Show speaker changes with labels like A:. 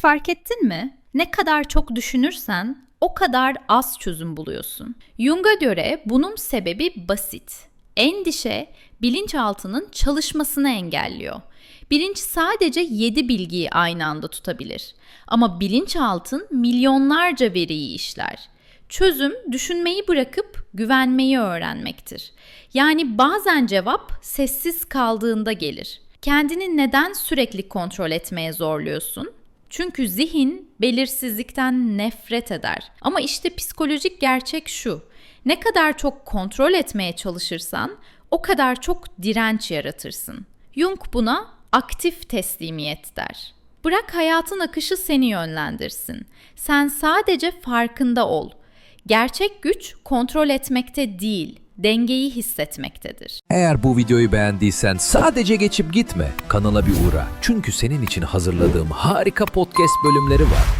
A: Hiç fark ettin mi? Ne kadar çok düşünürsen o kadar az çözüm buluyorsun. Jung'a göre bunun sebebi basit. Endişe bilinçaltının çalışmasını engelliyor. Bilinç sadece 7 bilgiyi aynı anda tutabilir. Ama bilinçaltın milyonlarca veriyi işler. Çözüm düşünmeyi bırakıp güvenmeyi öğrenmektir. Yani bazen cevap sessiz kaldığında gelir. Kendini neden sürekli kontrol etmeye zorluyorsun? Çünkü zihin belirsizlikten nefret eder. Ama işte psikolojik gerçek şu. Ne kadar çok kontrol etmeye çalışırsan o kadar çok direnç yaratırsın. Jung buna aktif teslimiyet der. Bırak hayatın akışı seni yönlendirsin. Sen sadece farkında ol. Gerçek güç kontrol etmekte değil, dengeyi hissetmektedir.
B: Eğer bu videoyu beğendiysen sadece geçip gitme. Kanala bir uğra. Çünkü senin için hazırladığım harika podcast bölümleri var.